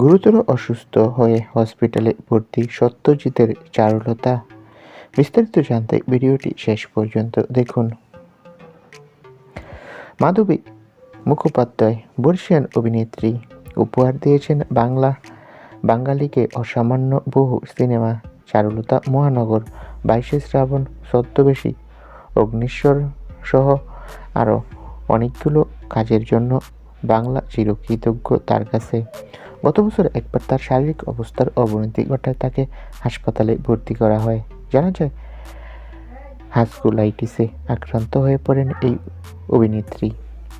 গুরুতর অসুস্থ হয়ে হসপিটালে ভর্তি সত্যজিতের চারুলতা। বিস্তারিত জানতে ভিডিওটি শেষ পর্যন্ত দেখুন। মাধবী মুখোপাধ্যায়, বর্ষিয়ান অভিনেত্রী, উপহার দিয়েছেন বাংলা, বাঙালিকে অসামান্য বহু সিনেমা, চারুলতা মহানগর, বাইশে শ্রাবণ সত্যবেশী অগ্নিশ্বর সহ আরও অনেকগুলো কাজের জন্য বাংলা চিরকৃতজ্ঞ তার কাছে। গত বছর একবার তার শারীরিক অবস্থার অবনতি ঘটায় তাকে হাসপাতালে ভর্তি করা হয়। জানা যায়, হাসকুলাইটিসে আক্রান্ত হয়ে পড়েন এই অভিনেত্রী।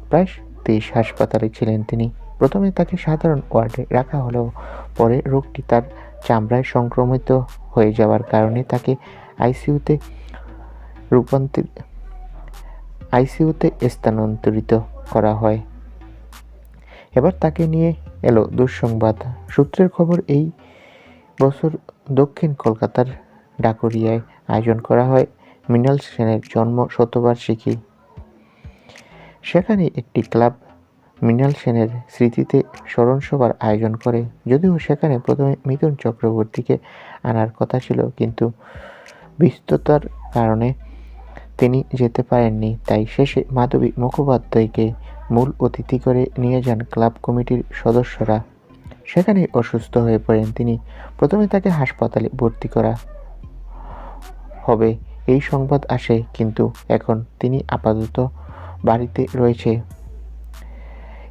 প্রায় তেইশ হাসপাতালে ছিলেন তিনি। প্রথমে তাকে সাধারণ ওয়ার্ডে রাখা হলেও পরে রোগটি তার চামড়ায় সংক্রমিত হয়ে যাওয়ার কারণে তাকে আইসিইউতে রূপান্তর আইসিইউতে স্থানান্তরিত করা হয়। এবার তাকে নিয়ে এলো দুঃসংবাদ। সূত্রের খবর, এই বছর দক্ষিণ কলকাতার ডাকুরিয়ায় আয়োজন করা হয় মৃণাল সেনের জন্ম শতবার্ষিকী। সেখানে একটি ক্লাব মৃণাল সেনের স্মৃতিতে স্মরণসভার আয়োজন করে। যদিও সেখানে প্রথমে মিথুন চক্রবর্তীকে আনার কথা ছিল, কিন্তু ব্যস্ততার কারণে তিনি যেতে পারেননি। তাই শেষে মাধবী মুখোপাধ্যায়কে মূল অতিথি করে নিয়ে যান ক্লাব কমিটির সদস্যরা। সেখানেই অসুস্থ হয়ে পড়েন তিনি। প্রথমে তাকে হাসপাতালে ভর্তি করা হবে এই সংবাদ আসে, কিন্তু এখন তিনি আপাতত বাড়িতে রয়েছে।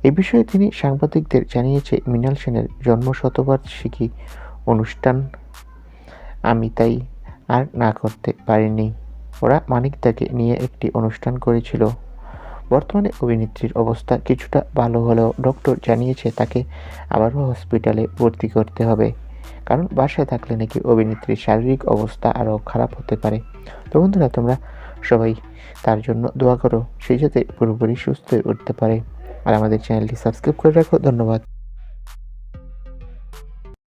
এ বিষয়ে তিনি সাংবাদিকদের জানিয়েছে, মৃণাল সেনের জন্ম শতবার্ষিকী অনুষ্ঠান আমি তাই আর না করতে পারিনি। ওরা মানিকদাকে নিয়ে একটি অনুষ্ঠান করেছিল। বর্তমানে অভিনেত্রীর অবস্থা কিছুটা ভালো হলেও ডক্টর জানিয়েছে তাকে আবারও হসপিটালে ভর্তি করতে হবে। কারণ বাসায় থাকলে নাকি অভিনেত্রীর শারীরিক অবস্থা আরও খারাপ হতে পারে। তো বন্ধুরা, তোমরা সবাই তার জন্য দোয়া করো সেই যাতে পুরোপুরি সুস্থ হয়ে উঠতে পারে। আর আমাদের চ্যানেলটি সাবস্ক্রাইব করে রাখো। ধন্যবাদ।